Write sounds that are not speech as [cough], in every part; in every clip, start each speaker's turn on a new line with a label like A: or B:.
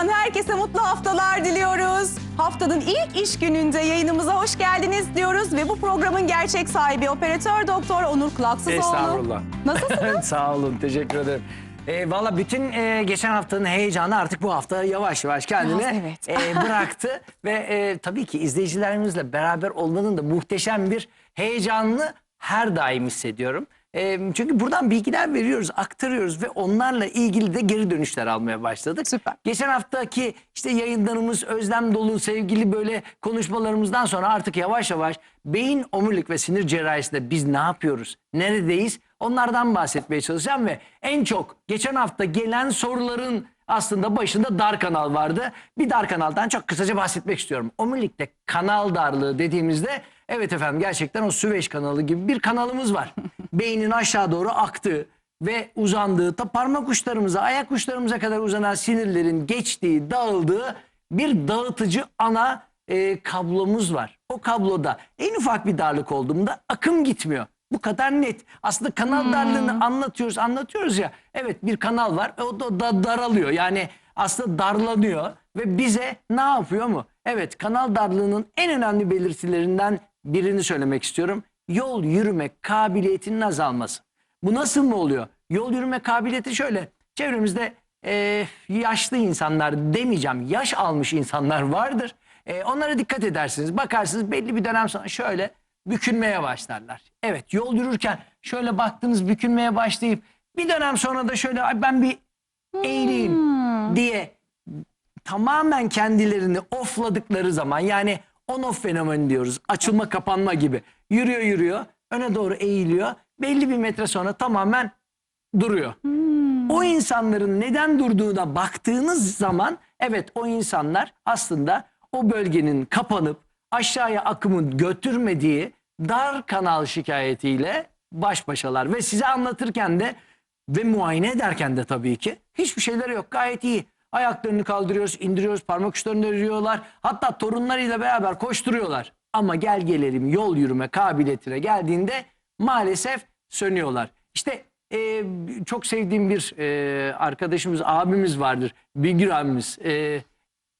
A: Radyo'dan herkese mutlu haftalar diliyoruz. Haftanın ilk iş gününde yayınımıza hoş geldiniz diyoruz ve bu programın gerçek sahibi operatör doktor Onur Kulaksızoğlu.
B: Estağfurullah.
A: Nasılsınız? [laughs]
B: Sağ olun, teşekkür ederim. E, Valla bütün e, geçen haftanın heyecanı artık bu hafta yavaş yavaş kendini
A: evet.
B: e, bıraktı. [laughs] Ve e, tabii ki izleyicilerimizle beraber olmanın da muhteşem bir heyecanını her daim hissediyorum. E, çünkü buradan bilgiler veriyoruz, aktarıyoruz ve onlarla ilgili de geri dönüşler almaya başladık.
A: Süper.
B: Geçen haftaki işte yayınlarımız özlem dolu sevgili böyle konuşmalarımızdan sonra artık yavaş yavaş beyin omurilik ve sinir cerrahisinde biz ne yapıyoruz? Neredeyiz? Onlardan bahsetmeye çalışacağım ve en çok geçen hafta gelen soruların aslında başında dar kanal vardı. Bir dar kanaldan çok kısaca bahsetmek istiyorum. Omurilikte kanal darlığı dediğimizde evet efendim gerçekten o Süveyş kanalı gibi bir kanalımız var. [laughs] Beynin aşağı doğru aktığı ve uzandığı ta parmak uçlarımıza, ayak uçlarımıza kadar uzanan sinirlerin geçtiği, dağıldığı bir dağıtıcı ana e, kablomuz var. O kabloda en ufak bir darlık olduğunda akım gitmiyor. Bu kadar net. Aslında kanal darlığını anlatıyoruz, anlatıyoruz ya. Evet bir kanal var. O da, da daralıyor. Yani aslında darlanıyor ve bize ne yapıyor mu? Evet kanal darlığının en önemli belirtilerinden birini söylemek istiyorum. Yol yürüme kabiliyetinin azalması. Bu nasıl mı oluyor? Yol yürüme kabiliyeti şöyle. Çevremizde e, yaşlı insanlar demeyeceğim. Yaş almış insanlar vardır. E, onlara dikkat edersiniz. Bakarsınız belli bir dönem sonra şöyle bükülmeye başlarlar. Evet yol yürürken şöyle baktınız bükülmeye başlayıp bir dönem sonra da şöyle "Ay ben bir eğileyim diye tamamen kendilerini offladıkları zaman yani on off fenomeni diyoruz. Açılma kapanma gibi. Yürüyor yürüyor öne doğru eğiliyor. Belli bir metre sonra tamamen duruyor. O insanların neden durduğuna baktığınız zaman evet o insanlar aslında o bölgenin kapanıp aşağıya akımın götürmediği dar kanal şikayetiyle baş başalar. Ve size anlatırken de ve muayene ederken de tabii ki hiçbir şeyleri yok gayet iyi. Ayaklarını kaldırıyoruz, indiriyoruz, parmak uçlarını örüyorlar. Hatta torunlarıyla beraber koşturuyorlar. Ama gel gelelim yol yürüme kabiliyetine geldiğinde maalesef sönüyorlar. İşte e, çok sevdiğim bir e, arkadaşımız, abimiz vardır. Bilgir abimiz. E,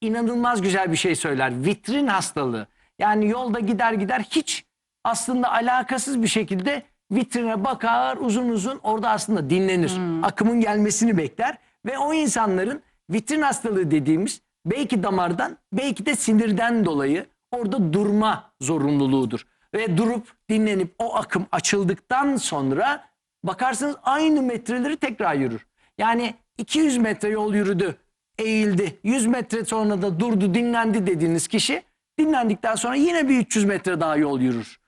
B: inanılmaz güzel bir şey söyler. Vitrin hastalığı. Yani yolda gider gider hiç aslında alakasız bir şekilde vitrine bakar uzun uzun orada aslında dinlenir. Akımın gelmesini bekler ve o insanların vitrin hastalığı dediğimiz belki damardan belki de sinirden dolayı orada durma zorunluluğudur. Ve durup dinlenip o akım açıldıktan sonra bakarsınız aynı metreleri tekrar yürür. Yani 200 metre yol yürüdü, eğildi. 100 metre sonra da durdu, dinlendi dediğiniz kişi dinlendikten sonra yine bir 300 metre daha yol yürür.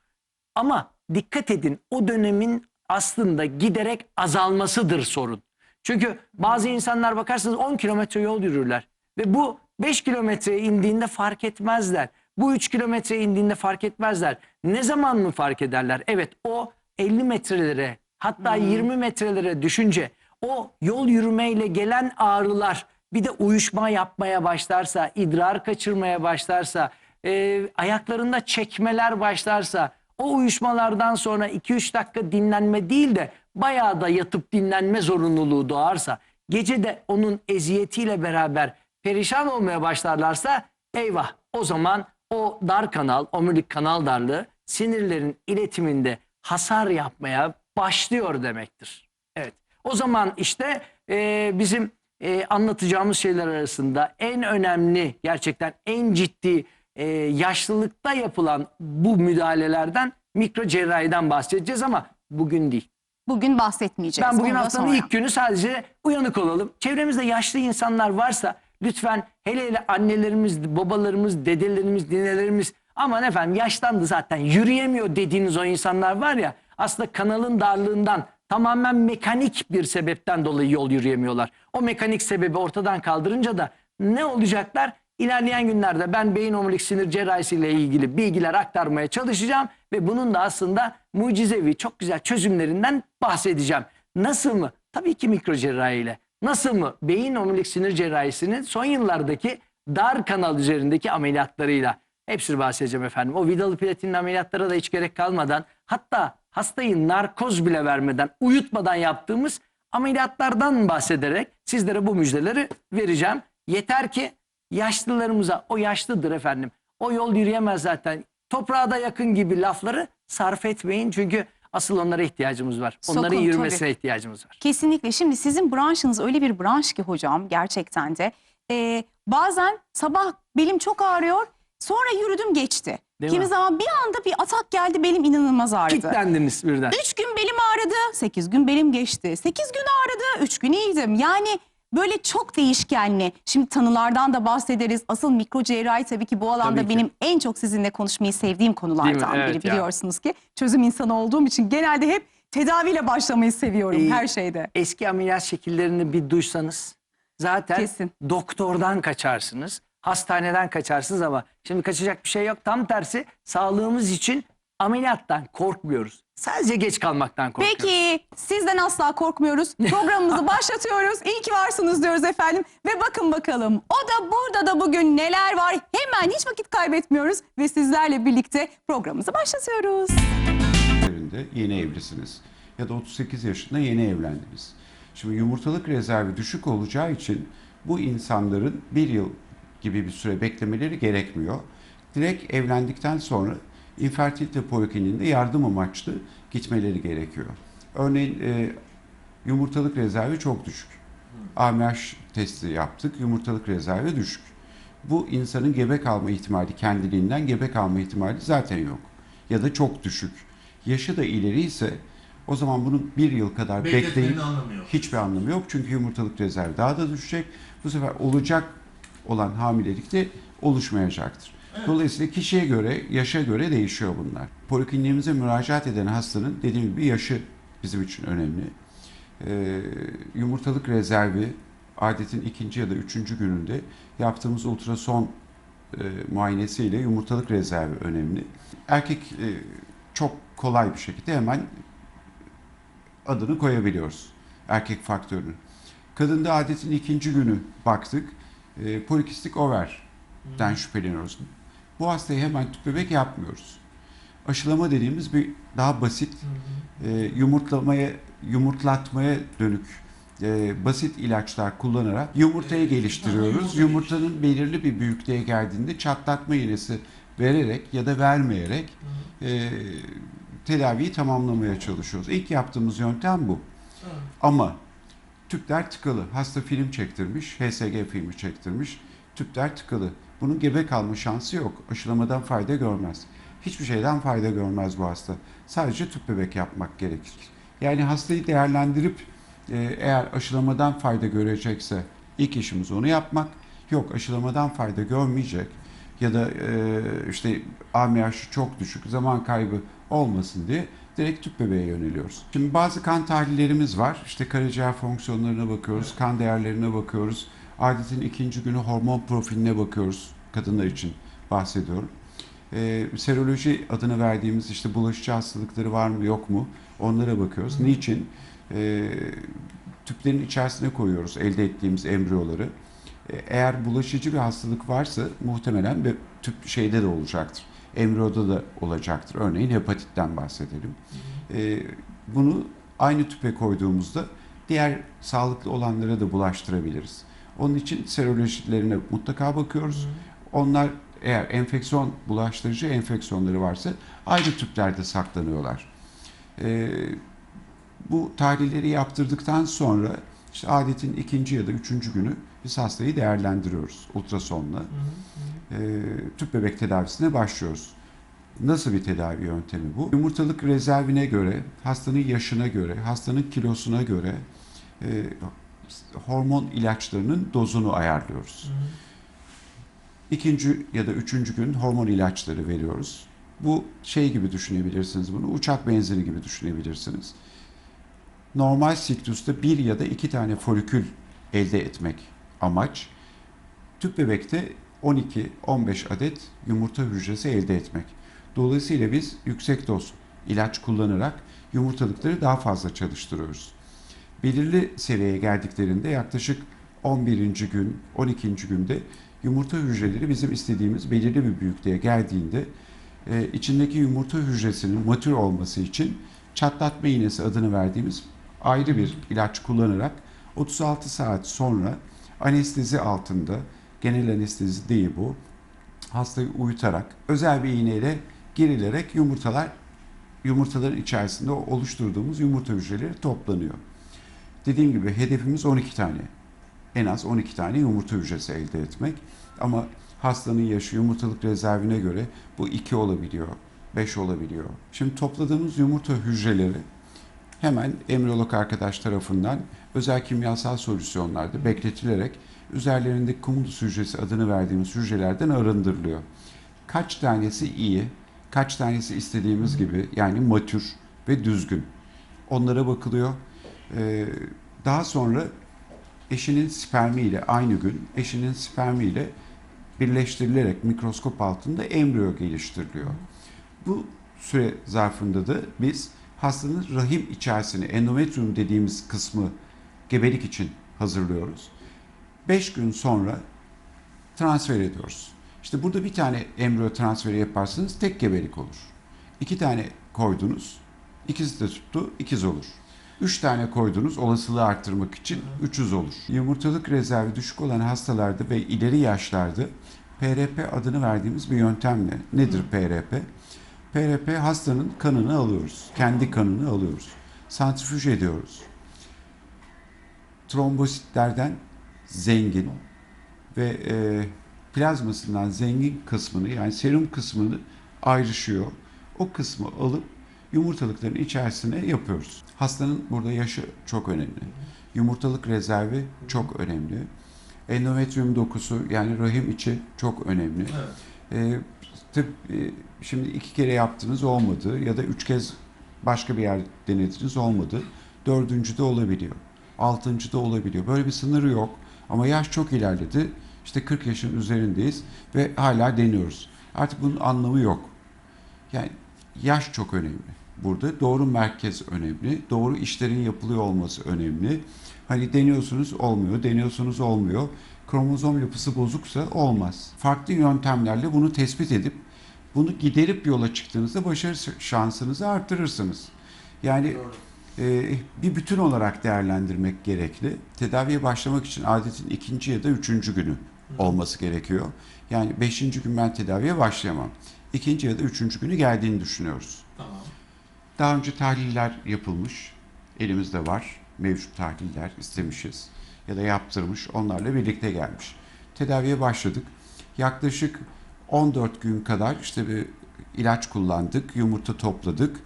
B: Ama dikkat edin o dönemin aslında giderek azalmasıdır sorun. Çünkü bazı insanlar bakarsınız 10 kilometre yol yürürler ve bu 5 kilometreye indiğinde fark etmezler. Bu 3 kilometreye indiğinde fark etmezler. Ne zaman mı fark ederler? Evet o 50 metrelere hatta 20 metrelere düşünce o yol yürümeyle gelen ağrılar bir de uyuşma yapmaya başlarsa, idrar kaçırmaya başlarsa, e, ayaklarında çekmeler başlarsa, o uyuşmalardan sonra 2-3 dakika dinlenme değil de bayağı da yatıp dinlenme zorunluluğu doğarsa, gece de onun eziyetiyle beraber perişan olmaya başlarlarsa eyvah o zaman o dar kanal, omurilik kanal darlığı sinirlerin iletiminde hasar yapmaya başlıyor demektir. Evet. O zaman işte e, bizim e, anlatacağımız şeyler arasında en önemli gerçekten en ciddi e, yaşlılıkta yapılan bu müdahalelerden mikro cerrahiden bahsedeceğiz ama bugün değil.
A: Bugün bahsetmeyeceğiz.
B: Ben bugün
A: ondan
B: haftanın
A: sonra.
B: ilk günü sadece uyanık olalım. Çevremizde yaşlı insanlar varsa lütfen hele hele annelerimiz, babalarımız, dedelerimiz, ninelerimiz aman efendim yaşlandı zaten yürüyemiyor dediğiniz o insanlar var ya aslında kanalın darlığından tamamen mekanik bir sebepten dolayı yol yürüyemiyorlar. O mekanik sebebi ortadan kaldırınca da ne olacaklar? İlerleyen günlerde ben beyin omurilik sinir cerrahisi ile ilgili bilgiler aktarmaya çalışacağım ve bunun da aslında mucizevi çok güzel çözümlerinden bahsedeceğim. Nasıl mı? Tabii ki mikro cerrahi ile. Nasıl mı? Beyin omurilik sinir cerrahisinin son yıllardaki dar kanal üzerindeki ameliyatlarıyla. Hepsini bahsedeceğim efendim. O vidalı platinin ameliyatlara da hiç gerek kalmadan hatta hastayı narkoz bile vermeden uyutmadan yaptığımız ameliyatlardan bahsederek sizlere bu müjdeleri vereceğim. Yeter ki yaşlılarımıza o yaşlıdır efendim. O yol yürüyemez zaten. Toprağa da yakın gibi lafları sarf etmeyin çünkü asıl onlara ihtiyacımız var. Onların
A: Sokun,
B: yürümesine
A: tabii.
B: ihtiyacımız var.
A: Kesinlikle. Şimdi sizin branşınız öyle bir branş ki hocam gerçekten de. Ee, bazen sabah belim çok ağrıyor. Sonra yürüdüm geçti.
B: Değil
A: Kimi
B: mi?
A: zaman bir anda bir atak geldi belim inanılmaz ağrıdı.
B: Kitlendiniz birden.
A: Üç gün belim ağrıdı, sekiz gün belim geçti. Sekiz gün ağrıdı, üç gün iyiydim. Yani böyle çok değişkenli. Şimdi tanılardan da bahsederiz. Asıl mikro cerrahi tabii ki bu alanda
B: Tabii ki.
A: benim en çok sizinle konuşmayı sevdiğim konulardan
B: Evet
A: biri
B: ya.
A: biliyorsunuz ki. Çözüm insanı olduğum için genelde hep tedaviyle başlamayı seviyorum
B: İyi.
A: her şeyde.
B: Eski ameliyat şekillerini bir duysanız zaten
A: Kesin.
B: doktordan kaçarsınız. Hastaneden kaçarsınız ama şimdi kaçacak bir şey yok. Tam tersi sağlığımız için ameliyattan korkmuyoruz. Sadece geç kalmaktan korkuyoruz.
A: Peki sizden asla korkmuyoruz. Programımızı [laughs] başlatıyoruz. İyi ki varsınız diyoruz efendim. Ve bakın bakalım o da burada da bugün neler var. Hemen hiç vakit kaybetmiyoruz. Ve sizlerle birlikte programımızı başlatıyoruz.
C: yeni evlisiniz ya da 38 yaşında yeni evlendiniz. Şimdi yumurtalık rezervi düşük olacağı için bu insanların bir yıl gibi bir süre beklemeleri gerekmiyor. Direkt evlendikten sonra infertilite polikliniğinde yardım amaçlı gitmeleri gerekiyor. Örneğin e, yumurtalık rezervi çok düşük. AMH testi yaptık, yumurtalık rezervi düşük. Bu insanın gebe kalma ihtimali kendiliğinden gebe kalma ihtimali zaten yok. Ya da çok düşük. Yaşı da ileri ise o zaman bunun bir yıl kadar
D: Bekletmenin
C: bekleyip
D: anlamı yok.
C: hiçbir anlamı yok. Çünkü yumurtalık rezervi daha da düşecek. Bu sefer olacak olan hamilelik de oluşmayacaktır. Dolayısıyla kişiye göre, yaşa göre değişiyor bunlar. Polikliniğimize müracaat eden hastanın dediğim gibi yaşı bizim için önemli. Ee, yumurtalık rezervi adetin ikinci ya da üçüncü gününde yaptığımız ultrason e, muayenesiyle yumurtalık rezervi önemli. Erkek e, çok kolay bir şekilde hemen adını koyabiliyoruz. Erkek faktörünün. Kadında adetin ikinci günü baktık. E, polikistik overden şüpheleniyoruz. Bu hastayı hemen tüp bebek yapmıyoruz. Aşılama dediğimiz bir daha basit e, yumurtlamaya yumurtlatmaya dönük e, basit ilaçlar kullanarak yumurtayı geliştiriyoruz.
D: yumurta
C: Yumurtanın belirli bir büyüklüğe geldiğinde çatlatma iğnesi vererek ya da vermeyerek e, tedaviyi tamamlamaya çalışıyoruz. İlk yaptığımız yöntem bu. Ama tüpler tıkalı. Hasta film çektirmiş, HSG filmi çektirmiş. Tüpler tıkalı. Bunun gebe kalma şansı yok. Aşılamadan fayda görmez. Hiçbir şeyden fayda görmez bu hasta. Sadece tüp bebek yapmak gerekir. Yani hastayı değerlendirip e, eğer aşılamadan fayda görecekse ilk işimiz onu yapmak. Yok aşılamadan fayda görmeyecek ya da e, işte AMH'ı çok düşük zaman kaybı olmasın diye direkt tüp bebeğe yöneliyoruz. Şimdi bazı kan tahlillerimiz var. İşte karaciğer fonksiyonlarına bakıyoruz, kan değerlerine bakıyoruz. Adetin ikinci günü hormon profiline bakıyoruz. Kadınlar için bahsediyorum. Ee, seroloji adını verdiğimiz işte bulaşıcı hastalıkları var mı yok mu onlara bakıyoruz. Niçin? Ee, tüplerin içerisine koyuyoruz elde ettiğimiz embriyoları. Ee, Eğer bulaşıcı bir hastalık varsa muhtemelen bir tüp şeyde de olacaktır. Embriyoda da olacaktır. Örneğin hepatitten bahsedelim. Ee, bunu aynı tüpe koyduğumuzda diğer sağlıklı olanlara da bulaştırabiliriz. Onun için serolojilerine mutlaka bakıyoruz. Onlar eğer enfeksiyon bulaştırıcı enfeksiyonları varsa ayrı tüplerde saklanıyorlar. Ee, bu tahlilleri yaptırdıktan sonra işte adetin ikinci ya da üçüncü günü biz hastayı değerlendiriyoruz ultrasonla. Ee, tüp bebek tedavisine başlıyoruz. Nasıl bir tedavi yöntemi bu? Yumurtalık rezervine göre, hastanın yaşına göre, hastanın kilosuna göre e, hormon ilaçlarının dozunu ayarlıyoruz. İkinci ya da üçüncü gün hormon ilaçları veriyoruz. Bu şey gibi düşünebilirsiniz bunu, uçak benzeri gibi düşünebilirsiniz. Normal siklüste bir ya da iki tane folikül elde etmek amaç. Tüp bebekte 12-15 adet yumurta hücresi elde etmek. Dolayısıyla biz yüksek doz ilaç kullanarak yumurtalıkları daha fazla çalıştırıyoruz. Belirli seviyeye geldiklerinde yaklaşık 11. gün, 12. günde yumurta hücreleri bizim istediğimiz belirli bir büyüklüğe geldiğinde e, içindeki yumurta hücresinin matür olması için çatlatma iğnesi adını verdiğimiz ayrı bir ilaç kullanarak 36 saat sonra Anestezi altında, genel anestezi değil bu. Hastayı uyutarak, özel bir iğneyle girilerek yumurtalar yumurtaların içerisinde oluşturduğumuz yumurta hücreleri toplanıyor. Dediğim gibi hedefimiz 12 tane. En az 12 tane yumurta hücresi elde etmek. Ama hastanın yaşı yumurtalık rezervine göre bu 2 olabiliyor, 5 olabiliyor. Şimdi topladığımız yumurta hücreleri hemen embriyolog arkadaş tarafından özel kimyasal solüsyonlarda bekletilerek üzerlerindeki kumulus hücresi adını verdiğimiz hücrelerden arındırılıyor. Kaç tanesi iyi, kaç tanesi istediğimiz gibi yani matür ve düzgün. Onlara bakılıyor. Ee, daha sonra eşinin spermiyle aynı gün eşinin spermiyle birleştirilerek mikroskop altında embriyo geliştiriliyor. Bu süre zarfında da biz hastanın rahim içerisini endometrium dediğimiz kısmı gebelik için hazırlıyoruz. 5 gün sonra transfer ediyoruz. İşte burada bir tane embriyo transferi yaparsanız tek gebelik olur. İki tane koydunuz, ikisi de tuttu, ikiz olur. Üç tane koydunuz olasılığı arttırmak için 300 olur. Yumurtalık rezervi düşük olan hastalarda ve ileri yaşlarda PRP adını verdiğimiz bir yöntemle. Nedir PRP? PRP hastanın kanını alıyoruz. Kendi kanını alıyoruz. Santrifüj ediyoruz. Trombositlerden zengin ve e, plazmasından zengin kısmını yani serum kısmını ayrışıyor. O kısmı alıp yumurtalıkların içerisine yapıyoruz. Hastanın burada yaşı çok önemli. Yumurtalık rezervi çok önemli. Endometrium dokusu yani rahim içi çok önemli. Ee, tıp, e, şimdi iki kere yaptınız olmadı ya da üç kez başka bir yer denediniz olmadı. Dördüncü de olabiliyor. Altıncı da olabiliyor. Böyle bir sınırı yok. Ama yaş çok ilerledi. İşte 40 yaşın üzerindeyiz ve hala deniyoruz. Artık bunun anlamı yok. Yani yaş çok önemli. Burada doğru merkez önemli. Doğru işlerin yapılıyor olması önemli. Hani deniyorsunuz olmuyor, deniyorsunuz olmuyor. Kromozom yapısı bozuksa olmaz. Farklı yöntemlerle bunu tespit edip bunu giderip yola çıktığınızda başarı şansınızı artırırsınız. Yani e, bir bütün olarak değerlendirmek gerekli. Tedaviye başlamak için adetin ikinci ya da üçüncü günü olması gerekiyor. Yani beşinci gün ben tedaviye başlayamam. İkinci ya da üçüncü günü geldiğini düşünüyoruz.
D: Tamam.
C: Daha önce tahliller yapılmış. Elimizde var. Mevcut tahliller istemişiz. Ya da yaptırmış. Onlarla birlikte gelmiş. Tedaviye başladık. Yaklaşık 14 gün kadar işte bir ilaç kullandık. Yumurta topladık.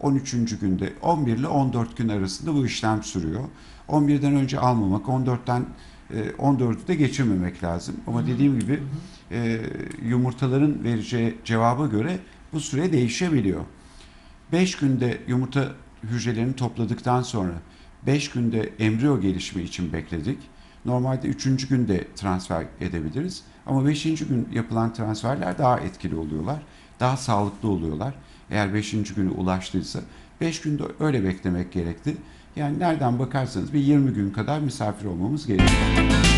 C: 13. günde 11 ile 14 gün arasında bu işlem sürüyor. 11'den önce almamak, 14'ten e, 14'ü de geçirmemek lazım. Ama dediğim gibi e, yumurtaların vereceği cevaba göre bu süre değişebiliyor. 5 günde yumurta hücrelerini topladıktan sonra 5 günde embriyo gelişimi için bekledik. Normalde 3. günde transfer edebiliriz. Ama 5. gün yapılan transferler daha etkili oluyorlar. Daha sağlıklı oluyorlar. Eğer 5. günü ulaştıysa 5 günde öyle beklemek gerekti. Yani nereden bakarsanız bir 20 gün kadar misafir olmamız gerekiyor.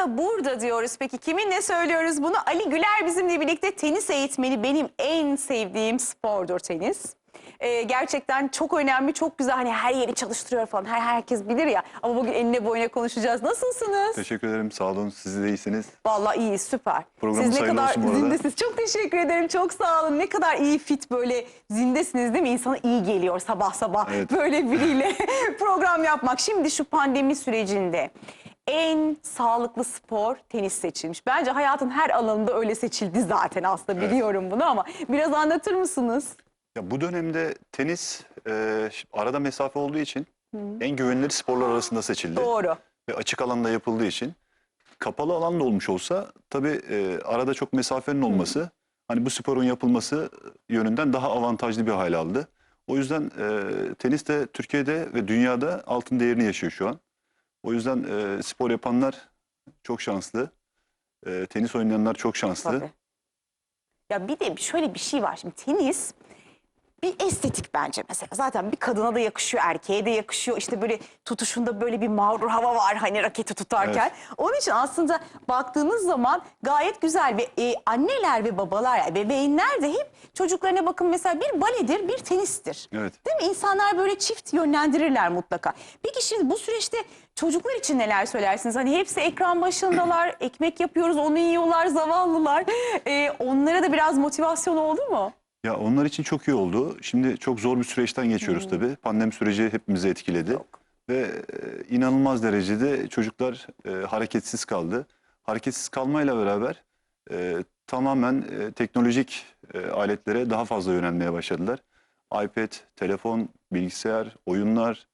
A: Da burada diyoruz. Peki kiminle söylüyoruz bunu? Ali Güler bizimle birlikte tenis eğitmeni. Benim en sevdiğim spordur tenis. Ee, gerçekten çok önemli, çok güzel. Hani her yeri çalıştırıyor falan. Her herkes bilir ya. Ama bugün enine boyuna konuşacağız. Nasılsınız?
D: Teşekkür ederim. Sağ olun. Siz de iyisiniz.
A: Vallahi iyi, süper.
D: Programımız
A: Siz ne kadar
D: olsun bu arada.
A: zindesiniz. Çok teşekkür ederim. Çok sağ olun. Ne kadar iyi fit böyle zindesiniz değil mi? İnsana iyi geliyor sabah sabah
D: Evet.
A: böyle biriyle [laughs] program yapmak. Şimdi şu pandemi sürecinde en sağlıklı spor tenis seçilmiş. Bence hayatın her alanında öyle seçildi zaten aslında biliyorum bunu ama biraz anlatır mısınız?
D: Ya bu dönemde tenis e, arada mesafe olduğu için en güvenilir sporlar arasında seçildi.
A: Doğru.
D: Ve açık alanda yapıldığı için kapalı alan da olmuş olsa tabii e, arada çok mesafenin olması hani bu sporun yapılması yönünden daha avantajlı bir hale aldı. O yüzden e, tenis de Türkiye'de ve dünyada altın değerini yaşıyor şu an. O yüzden e, spor yapanlar çok şanslı. E, tenis oynayanlar çok şanslı.
A: Tabii. Ya bir de şöyle bir şey var şimdi tenis bir estetik bence mesela. Zaten bir kadına da yakışıyor, erkeğe de yakışıyor. İşte böyle tutuşunda böyle bir mağrur hava var hani raketi tutarken. Onun için aslında baktığınız zaman gayet güzel ve e, anneler ve babalar, yani bebeğinler de hep çocuklarına bakın mesela bir baledir, bir tenistir.
D: Evet.
A: Değil mi? İnsanlar böyle çift yönlendirirler mutlaka. Peki şimdi bu süreçte çocuklar için neler söylersiniz? Hani hepsi ekran başındalar, ekmek yapıyoruz, onu yiyorlar, zavallılar. Ee, onlara da biraz motivasyon oldu mu?
D: Ya onlar için çok iyi oldu. Şimdi çok zor bir süreçten geçiyoruz tabii. Pandemi süreci hepimizi etkiledi. Ve e, inanılmaz derecede çocuklar e, hareketsiz kaldı. Hareketsiz kalmayla beraber e, tamamen e, teknolojik e, aletlere daha fazla yönelmeye başladılar. iPad, telefon, bilgisayar, oyunlar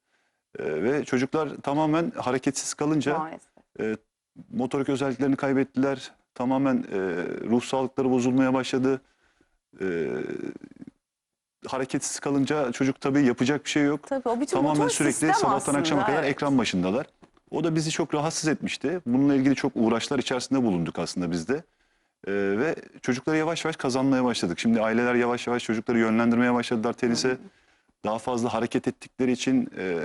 D: e, ve çocuklar tamamen hareketsiz kalınca
A: Maalesef.
D: e, motorik özelliklerini kaybettiler. Tamamen e, ruh sağlıkları bozulmaya başladı. E, hareketsiz kalınca çocuk tabii yapacak bir şey yok.
A: Tabii o bütün
D: Tamamen
A: motor
D: sürekli
A: sistem
D: sabahtan
A: aslında,
D: akşama kadar
A: evet.
D: ekran başındalar. O da bizi çok rahatsız etmişti. Bununla ilgili çok uğraşlar içerisinde bulunduk aslında biz de. E, ve çocukları yavaş yavaş kazanmaya başladık. Şimdi aileler yavaş yavaş çocukları yönlendirmeye başladılar tenise. Daha fazla hareket ettikleri için e,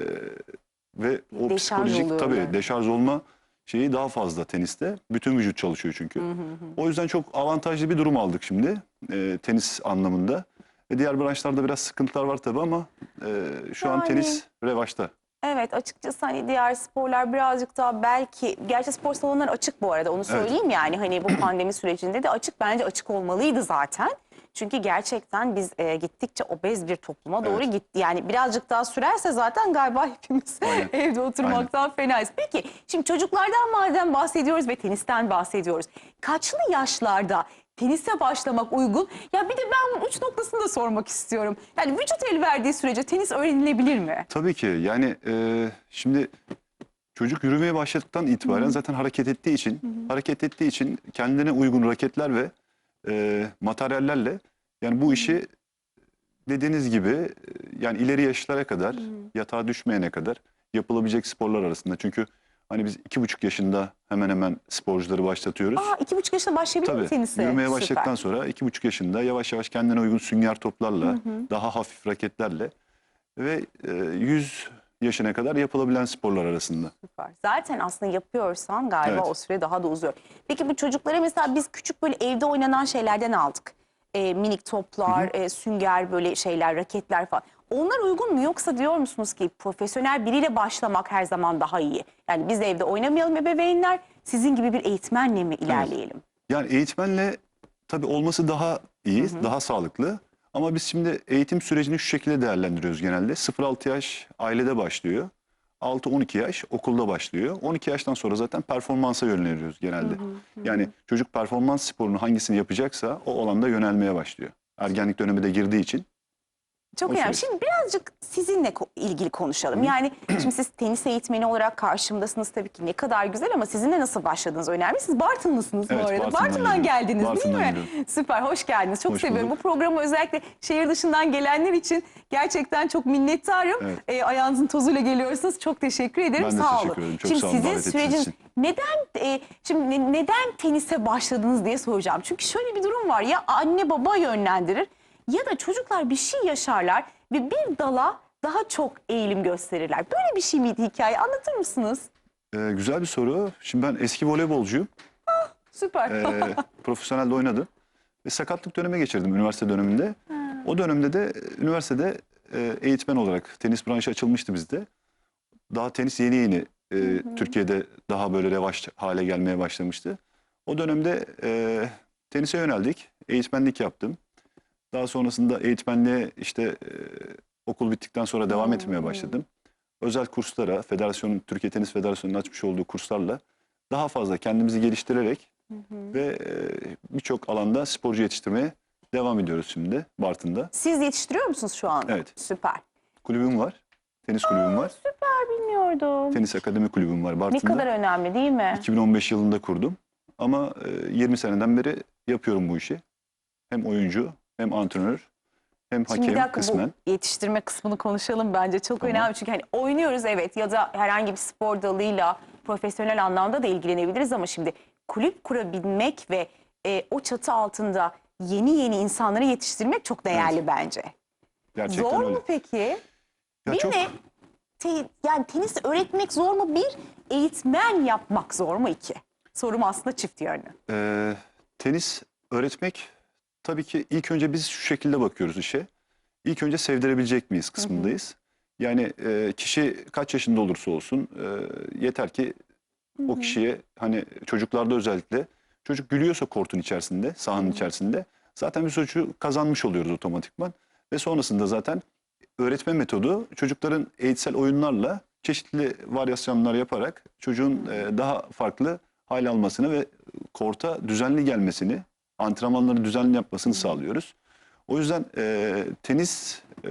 D: ve o
A: Deşarj
D: psikolojik
A: oluyorlar.
D: tabii deşarj olma şeyi daha fazla teniste. Bütün vücut çalışıyor çünkü. O yüzden çok avantajlı bir durum aldık şimdi e, tenis anlamında. Ve diğer branşlarda biraz sıkıntılar var tabii ama e, şu an
A: Yani-
D: tenis revaçta.
A: Evet açıkçası hani diğer sporlar birazcık daha belki gerçi spor salonları açık bu arada onu söyleyeyim yani hani bu [clears throat] pandemi sürecinde de açık bence açık olmalıydı zaten. Çünkü gerçekten biz e, gittikçe obez bir topluma doğru
D: Evet.
A: gitti. Yani birazcık daha sürerse zaten galiba hepimiz [laughs]
D: Aynen.
A: evde oturmaktan fenayız. Peki şimdi çocuklardan madem bahsediyoruz ve tenisten bahsediyoruz. Kaçlı yaşlarda tenise başlamak uygun? Ya bir de ben uç noktasını da sormak istiyorum. Yani vücut el verdiği sürece tenis öğrenilebilir mi?
D: Tabii ki yani e, şimdi çocuk yürümeye başladıktan itibaren zaten hareket ettiği için hareket ettiği için kendine uygun raketler ve e, materyallerle yani bu işi dediğiniz gibi e, yani ileri yaşlara kadar yatağa düşmeyene kadar yapılabilecek sporlar arasında. Çünkü hani biz iki buçuk yaşında hemen hemen sporcuları başlatıyoruz.
A: Aa iki buçuk yaşında başlayabilir mi
D: Tabii
A: tenise?
D: yürümeye
A: Süper.
D: başladıktan sonra iki buçuk yaşında yavaş yavaş kendine uygun sünger toplarla daha hafif raketlerle ve e, 100 yaşına kadar yapılabilen sporlar arasında.
A: Süper. Zaten aslında yapıyorsan galiba
D: Evet.
A: o süre daha da uzuyor. Peki bu çocuklara mesela biz küçük böyle evde oynanan şeylerden aldık. Ee, minik toplar, e, sünger böyle şeyler, raketler falan. Onlar uygun mu yoksa diyor musunuz ki profesyonel biriyle başlamak her zaman daha iyi? Yani biz de evde oynamayalım ebeveynler, sizin gibi bir eğitmenle mi ilerleyelim?
D: Yani eğitmenle tabii olması daha iyi, daha sağlıklı. Ama biz şimdi eğitim sürecini şu şekilde değerlendiriyoruz genelde. 0-6 yaş ailede başlıyor. 6-12 yaş okulda başlıyor. 12 yaştan sonra zaten performansa yöneliyoruz genelde. Yani çocuk performans sporunu hangisini yapacaksa o alanda yönelmeye başlıyor. Ergenlik dönemi de girdiği için.
A: Çok önemli. Şimdi birazcık sizinle ko- ilgili konuşalım. Yani [clears throat] şimdi siz tenis eğitmeni olarak karşımdasınız tabii ki ne kadar güzel ama sizinle nasıl başladınız önemli. Siz Bartınlısınız
D: Evet,
A: bu arada.
D: Bartın'dan
A: geldiniz
D: Bartın'dan
A: değil mi?
D: geliyorum.
A: Süper, hoş geldiniz. Çok
D: Hoş
A: seviyorum.
D: bulduk.
A: Bu programı özellikle şehir dışından gelenler için gerçekten çok minnettarım.
D: Evet.
A: Ee, ayağınızın tozuyla geliyorsunuz. Çok teşekkür ederim.
D: Ben de
A: sağ
D: teşekkür
A: olun.
D: ederim. Çok
A: şimdi
D: sağ olun
A: sizin
D: davet ettiğiniz
A: süreciniz
D: için.
A: neden e, şimdi ne- neden tenise başladınız diye soracağım. Çünkü şöyle bir durum var ya anne baba yönlendirir ya da çocuklar bir şey yaşarlar ve bir dala daha çok eğilim gösterirler. Böyle bir şey miydi hikaye? Anlatır mısınız?
D: Ee, güzel bir soru. Şimdi ben eski voleybolcuyum.
A: Süper.
D: Ee, [laughs] profesyonelde oynadım. Ve sakatlık dönemi geçirdim üniversite döneminde. O dönemde de e, üniversitede e, eğitmen olarak tenis branşı açılmıştı bizde. Daha tenis yeni yeni e, Türkiye'de daha böyle revaç hale gelmeye başlamıştı. O dönemde e, tenise yöneldik. Eğitmenlik yaptım. Daha sonrasında eğitmenliğe işte e, okul bittikten sonra devam etmeye başladım. Özel kurslara, federasyonun, Türkiye Tenis Federasyonu'nun açmış olduğu kurslarla daha fazla kendimizi geliştirerek ve e, birçok alanda sporcu yetiştirmeye devam ediyoruz şimdi Bartın'da.
A: Siz yetiştiriyor musunuz şu anda?
D: Evet.
A: Süper.
D: Kulübüm var, tenis kulübüm var,
A: Süper bilmiyordum.
D: tenis akademi kulübüm var
A: Ne
D: Bartın'da.
A: kadar önemli değil mi?
D: 2015 yılında kurdum ama e, 20 seneden beri yapıyorum bu işi. Hem oyuncu, hem antrenör, hem
A: Şimdi bir
D: hakem
A: dakika
D: kısmen.
A: bu yetiştirme kısmını konuşalım bence çok
D: Tamam.
A: önemli. Çünkü hani oynuyoruz evet ya da herhangi bir spor dalıyla profesyonel anlamda da ilgilenebiliriz ama şimdi kulüp kurabilmek ve e, o çatı altında yeni yeni insanları yetiştirmek çok değerli bence.
D: Gerçekten
A: Zor
D: öyle.
A: mu peki?
D: Ya
A: bir
D: çok-
A: ne? Te- yani tenis öğretmek zor mu? Bir, eğitmen yapmak zor mu? İki. Sorum aslında çift yönlü.
D: Ee, tenis öğretmek tabii ki ilk önce biz şu şekilde bakıyoruz işe. İlk önce sevdirebilecek miyiz kısmındayız. Yani e, kişi kaç yaşında olursa olsun e, yeter ki o kişiye hani çocuklarda özellikle çocuk gülüyorsa kortun içerisinde, sahanın içerisinde zaten o çocuğu kazanmış oluyoruz otomatikman. Ve sonrasında zaten öğretme metodu çocukların eğitsel oyunlarla çeşitli varyasyonlar yaparak çocuğun e, daha farklı hal almasını ve korta düzenli gelmesini, antrenmanları düzenli yapmasını sağlıyoruz. O yüzden e, tenis e,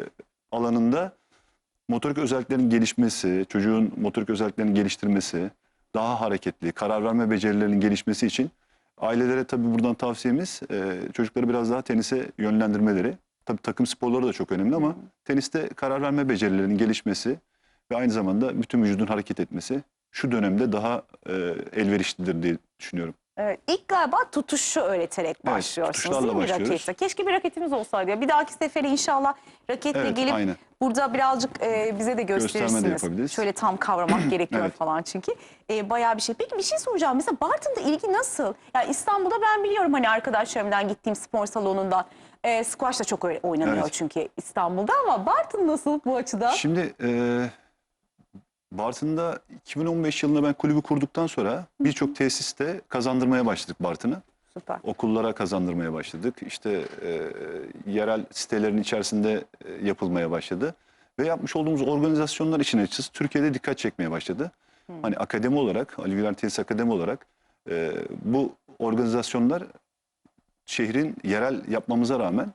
D: alanında motorik özelliklerin gelişmesi, çocuğun motorik özelliklerini geliştirmesi, daha hareketli, karar verme becerilerinin gelişmesi için ailelere tabii buradan tavsiyemiz e, çocukları biraz daha tenise yönlendirmeleri. Tabii takım sporları da çok önemli ama teniste karar verme becerilerinin gelişmesi ve aynı zamanda bütün vücudun hareket etmesi şu dönemde daha e, elverişlidir diye düşünüyorum.
A: Evet, ilk galiba tutuşu öğreterek başlıyorsunuz
D: tutuşlarla
A: değil mi
D: başlıyoruz.
A: rakette? Keşke bir raketimiz olsaydı. ya. Bir dahaki sefere inşallah raketle
D: Evet,
A: gelip
D: aynen.
A: burada birazcık e, bize de gösterirsiniz.
D: yapabiliriz.
A: Şöyle tam kavramak [clears throat] gerekiyor
D: Evet.
A: falan çünkü. E, bayağı bir şey. Peki bir şey soracağım. Mesela Bartın'da ilgi nasıl? Ya İstanbul'da ben biliyorum hani arkadaşlarımdan gittiğim spor salonunda e, squash da çok öyle oynanıyor
D: Evet.
A: çünkü İstanbul'da ama Bartın nasıl bu açıdan?
D: Şimdi e, Bartın'da 2015 yılında ben kulübü kurduktan sonra birçok tesiste kazandırmaya başladık Bartın'ı.
A: Süper.
D: Okullara kazandırmaya başladık. İşte e, yerel sitelerin içerisinde e, yapılmaya başladı. Ve yapmış olduğumuz organizasyonlar için açıkçası Türkiye'de dikkat çekmeye başladı. Hani akademi olarak, Ali Güler Tenis Akademi olarak e, bu organizasyonlar şehrin yerel yapmamıza rağmen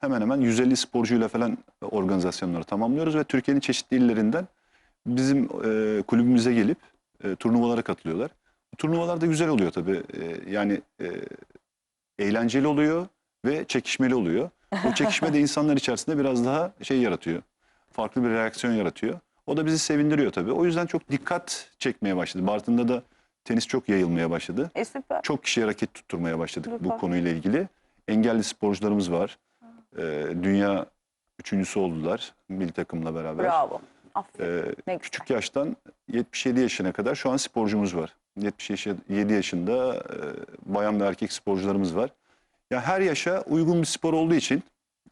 D: hemen hemen 150 sporcuyla falan organizasyonları tamamlıyoruz ve Türkiye'nin çeşitli illerinden bizim e, kulübümüze gelip e, turnuvalara katılıyorlar. Bu turnuvalar da güzel oluyor tabii. E, yani e, eğlenceli oluyor ve çekişmeli oluyor. O çekişme de [laughs] insanlar içerisinde biraz daha şey yaratıyor. Farklı bir reaksiyon yaratıyor. O da bizi sevindiriyor tabii. O yüzden çok dikkat çekmeye başladı. Bartın'da da tenis çok yayılmaya başladı.
A: E süper.
D: Çok kişiye raket tutturmaya başladık
A: Süper.
D: bu konuyla ilgili. Engelli sporcularımız var. Ee, dünya üçüncüsü oldular milli takımla beraber.
A: Bravo. Aferin.
D: Ee,
A: Ne güzel.
D: küçük yaştan 77 yaşına kadar şu an sporcumuz var. 77 yaşında e, bayan ve erkek sporcularımız var. Ya her yaşa uygun bir spor olduğu için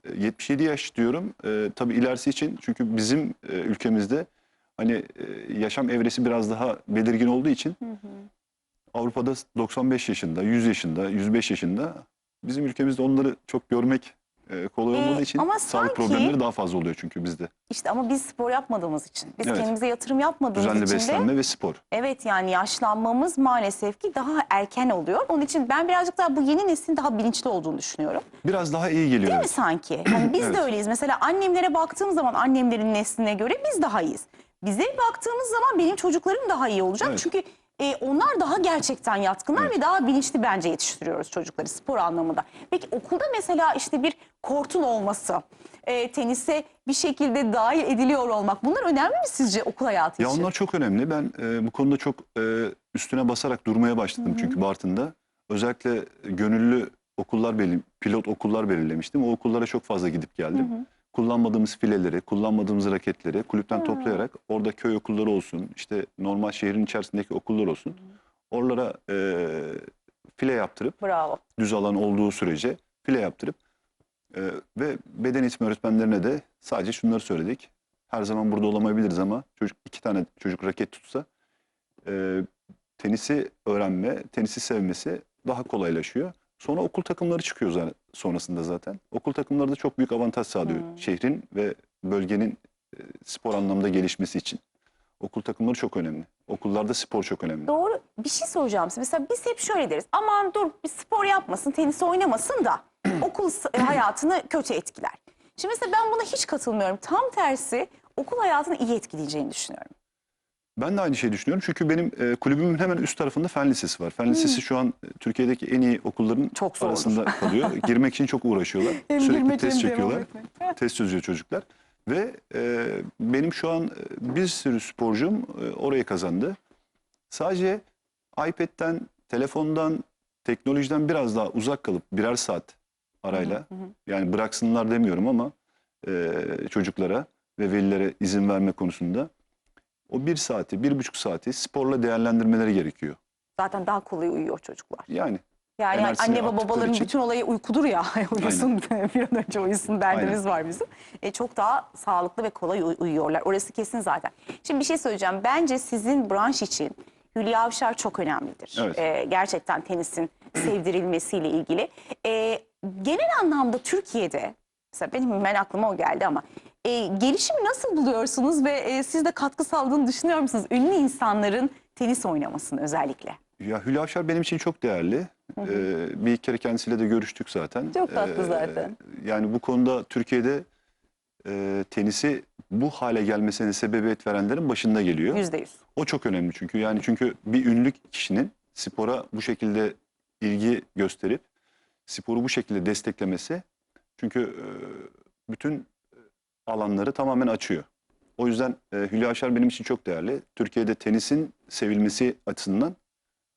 D: e, 77 yaş diyorum. E, tabii ilerisi için çünkü bizim e, ülkemizde hani e, yaşam evresi biraz daha belirgin olduğu için Avrupa'da 95 yaşında, 100 yaşında, 105 yaşında bizim ülkemizde onları çok görmek e, kolay
A: Ee,
D: olmadığı için
A: ama
D: sağlık
A: sanki-
D: problemleri daha fazla oluyor çünkü bizde.
A: İşte ama biz spor yapmadığımız için, biz
D: Evet.
A: kendimize yatırım yapmadığımız
D: Düzenli
A: için de
D: beslenme ve spor.
A: evet yani yaşlanmamız maalesef ki daha erken oluyor. Onun için ben birazcık daha bu yeni neslin daha bilinçli olduğunu düşünüyorum.
D: Biraz daha iyi geliyor.
A: Değil mi sanki? Hani biz
D: Evet.
A: de öyleyiz. Mesela annemlere baktığım zaman annemlerin nesline göre biz daha iyiyiz. Bize baktığımız zaman benim çocuklarım daha iyi olacak.
D: Evet.
A: Çünkü e, onlar daha gerçekten yatkınlar
D: Evet.
A: ve daha bilinçli bence yetiştiriyoruz çocukları spor anlamında. Peki okulda mesela işte bir kortun olması, e, tenise bir şekilde dahil ediliyor olmak bunlar önemli mi sizce okul hayatı
D: Ya
A: için?
D: onlar çok önemli. Ben e, bu konuda çok e, üstüne basarak durmaya başladım çünkü Bartın'da. Özellikle gönüllü okullar belirli, pilot okullar belirlemiştim. O okullara çok fazla gidip geldim. Kullanmadığımız fileleri, kullanmadığımız raketleri kulüpten toplayarak orada köy okulları olsun, işte normal şehrin içerisindeki okullar olsun. Oralara e, file yaptırıp
A: Bravo.
D: düz alan olduğu sürece file yaptırıp e, ve beden eğitimi öğretmenlerine de sadece şunları söyledik. Her zaman burada olamayabiliriz ama çocuk iki tane çocuk raket tutsa e, tenisi öğrenme, tenisi sevmesi daha kolaylaşıyor. Sonra okul takımları çıkıyor zaten sonrasında zaten. Okul takımları da çok büyük avantaj sağlıyor şehrin ve bölgenin e, spor anlamda gelişmesi için. Okul takımları çok önemli. Okullarda spor çok önemli.
A: Doğru. Bir şey soracağım size. Mesela biz hep şöyle deriz. Aman dur bir spor yapmasın, tenis oynamasın da [clears throat] okul e, hayatını kötü etkiler. Şimdi mesela ben buna hiç katılmıyorum. Tam tersi okul hayatını iyi etkileyeceğini düşünüyorum.
D: Ben de aynı şeyi düşünüyorum. Çünkü benim e, kulübümün hemen üst tarafında Fen Lisesi var. Fen Lisesi şu an Türkiye'deki en iyi okulların
A: Hmm. Çok
D: arasında kalıyor. [laughs] Girmek için çok uğraşıyorlar.
A: Hem
D: Sürekli
A: girmek
D: test çekiyorlar. Test çözüyor çocuklar. Ve e, benim şu an e, bir sürü sporcum e, oraya kazandı. Sadece iPad'den, telefondan, teknolojiden biraz daha uzak kalıp birer saat arayla yani bıraksınlar demiyorum ama e, çocuklara ve velilere izin verme konusunda o bir saati, bir buçuk saati sporla değerlendirmeleri gerekiyor.
A: Zaten daha kolay uyuyor çocuklar.
D: Yani
A: Yani
D: Enerjisini
A: anne ve babaların
D: için.
A: bütün olayı uykudur ya. [laughs] uyusun [laughs] bir an önce uyusun derdimiz var bizim. E, çok daha sağlıklı ve kolay uy- uyuyorlar. Orası kesin zaten. Şimdi bir şey söyleyeceğim. Bence sizin branş için Hülya Avşar çok önemlidir.
D: Evet.
A: E, gerçekten tenisin [clears throat] sevdirilmesiyle ilgili. E, genel anlamda Türkiye'de mesela benim hemen aklıma o geldi ama e, gelişimi nasıl buluyorsunuz ve e, siz de katkı sağladığını düşünüyor musunuz? Ünlü insanların tenis oynamasını özellikle.
D: ya Hülya Avşar benim için çok değerli. Ee, bir kere kendisiyle de görüştük zaten.
A: Çok tatlı
D: Ee,
A: zaten.
D: Yani bu konuda Türkiye'de e, tenisi bu hale gelmesine sebebiyet verenlerin başında geliyor.
A: Yüzde yüz.
D: O çok önemli çünkü. Yani çünkü bir ünlü kişinin spora bu şekilde ilgi gösterip sporu bu şekilde desteklemesi çünkü e, bütün alanları tamamen açıyor. O yüzden e, Hülya Avşar benim için çok değerli. Türkiye'de tenisin sevilmesi açısından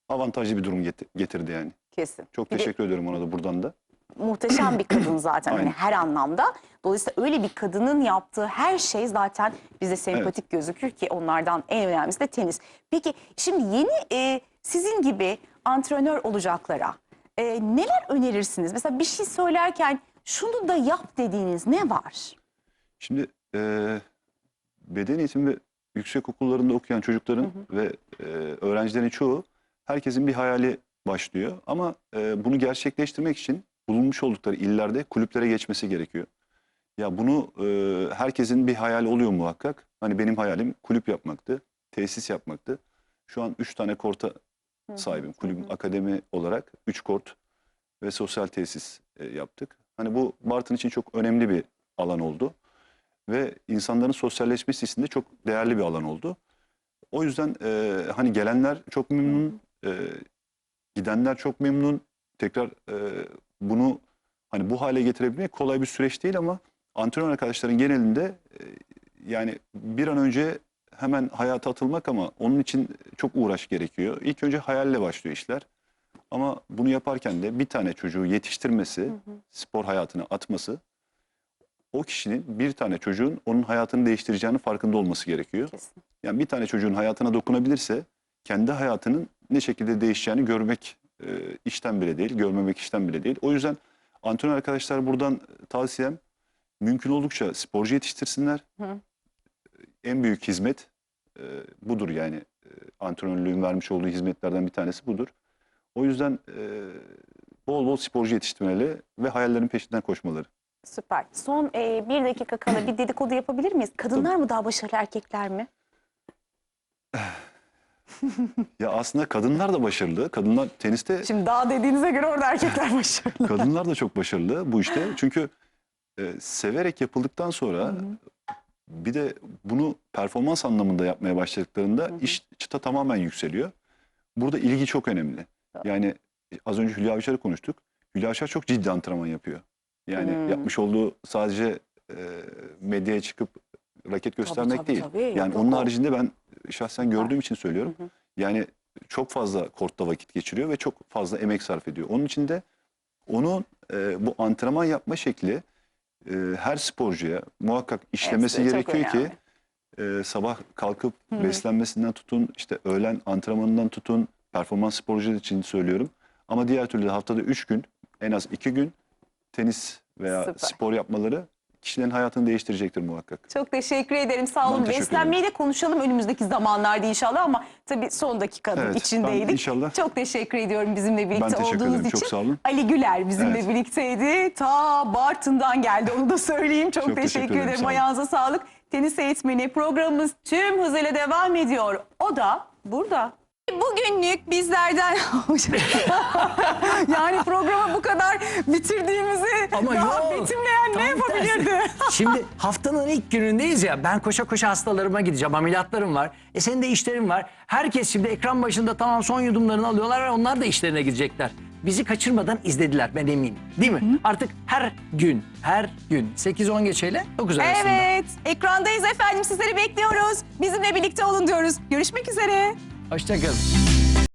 D: avantajlı bir durum get- getirdi yani.
A: Kesin.
D: Çok
A: Bir de
D: teşekkür ediyorum ona da buradan da.
A: muhteşem bir kadın zaten hani
D: Aynen.
A: her anlamda. Dolayısıyla öyle bir kadının yaptığı her şey zaten bize sempatik gözükür ki onlardan en önemlisi de tenis. Peki şimdi yeni e, sizin gibi antrenör olacaklara e, neler önerirsiniz? Mesela bir şey söylerken şunu da yap dediğiniz ne var?
D: Şimdi e, beden eğitimi ve yüksek okullarında okuyan çocukların ve e, öğrencilerin çoğu herkesin bir hayali başlıyor. Ama e, bunu gerçekleştirmek için bulunmuş oldukları illerde kulüplere geçmesi gerekiyor. Ya bunu e, herkesin bir hayali oluyor muhakkak. Hani benim hayalim kulüp yapmaktı, tesis yapmaktı. Şu an üç tane korta sahibim. Kulübün akademi olarak üç kort ve sosyal tesis e, yaptık. Hani bu Bartın için çok önemli bir alan oldu ve insanların sosyalleşmesi için de çok değerli bir alan oldu. O yüzden e, hani gelenler çok memnun, e, gidenler çok memnun. Tekrar e, bunu hani bu hale getirebilmek kolay bir süreç değil ama antrenör arkadaşların genelinde e, yani bir an önce hemen hayata atılmak ama onun için çok uğraş gerekiyor. İlk önce hayalle başlıyor işler. Ama bunu yaparken de bir tane çocuğu yetiştirmesi, spor hayatına atması o kişinin bir tane çocuğun onun hayatını değiştireceğinin farkında olması gerekiyor.
A: Kesin.
D: Yani bir tane çocuğun hayatına dokunabilirse kendi hayatının ne şekilde değişeceğini görmek e, işten bile değil, görmemek işten bile değil. O yüzden antrenör arkadaşlar buradan tavsiyem mümkün oldukça sporcu yetiştirsinler.
A: Hı.
D: En büyük hizmet e, budur yani e, antrenörlüğün vermiş olduğu hizmetlerden bir tanesi budur. O yüzden e, bol bol sporcu yetiştirmeli ve hayallerin peşinden koşmaları.
A: Süper. Son e, bir dakika kala bir dedikodu yapabilir miyiz? Kadınlar mı daha başarılı erkekler mi? [laughs]
D: Ya aslında kadınlar da başarılı. Kadınlar teniste
A: Şimdi daha dediğinize göre orada erkekler [laughs] başarılı.
D: kadınlar da çok başarılı bu işte. Çünkü e, severek yapıldıktan sonra bir de bunu performans anlamında yapmaya başladıklarında iş çıta tamamen yükseliyor. Burada ilgi çok önemli. Yani e, az önce Hülya Avşar'ı konuştuk. Hülya Avşar çok ciddi antrenman yapıyor. Yani
A: Hmm.
D: yapmış olduğu sadece e, medyaya çıkıp raket göstermek
A: tabii,
D: değil.
A: tabii.
D: Yani
A: yok,
D: onun haricinde ben şahsen gördüğüm için söylüyorum.
A: Hı hı.
D: Yani çok fazla kortta vakit geçiriyor ve çok fazla emek sarf ediyor. Onun için de onun e, bu antrenman yapma şekli e, her sporcuya muhakkak işlemesi
A: Evet,
D: gerekiyor ki e, sabah kalkıp
A: Hı hı.
D: beslenmesinden tutun, işte öğlen antrenmanından tutun, performans sporcuları için söylüyorum. Ama diğer türlü haftada 3 gün, en az 2 gün tenis veya
A: Süper.
D: spor yapmaları kişilerin hayatını değiştirecektir muhakkak.
A: Çok teşekkür ederim. Sağ olun.
D: teşekkür
A: Beslenmeyi de konuşalım önümüzdeki zamanlarda inşallah ama tabii son dakikanın
D: Evet, ben
A: içindeydik.
D: inşallah-
A: Çok teşekkür ediyorum bizimle birlikte
D: teşekkür
A: olduğunuz
D: ederim.
A: için.
D: Çok sağ olun.
A: Ali Güler bizimle
D: Evet.
A: birlikteydi. Ta Bartın'dan geldi onu da söyleyeyim. Çok,
D: Çok
A: teşekkür,
D: teşekkür ederim,
A: ederim.
D: sağ olun.
A: Ayağınıza sağlık. Tenis eğitmeni programımız tüm hızıyla devam ediyor. O da burada. Bugünlük bizlerden [laughs] yani programı bu kadar bitirdiğimizi
B: Ama
A: daha
B: yok.
A: betimleyen ne
B: Tam
A: yapabilirdi?
B: tersi. [laughs] Şimdi haftanın ilk günündeyiz ya ben koşa koşa hastalarıma gideceğim ameliyatlarım var. E senin de işlerin var. Herkes şimdi ekran başında tamam son yudumlarını alıyorlar ve onlar da işlerine gidecekler. Bizi kaçırmadan izlediler ben eminim. Değil mi? Artık her gün, her gün 8-10 geçeyle 9 arasında.
A: Evet, ekrandayız efendim. Sizleri bekliyoruz. Bizimle birlikte olun diyoruz. Görüşmek üzere.
B: Hoşçakalın.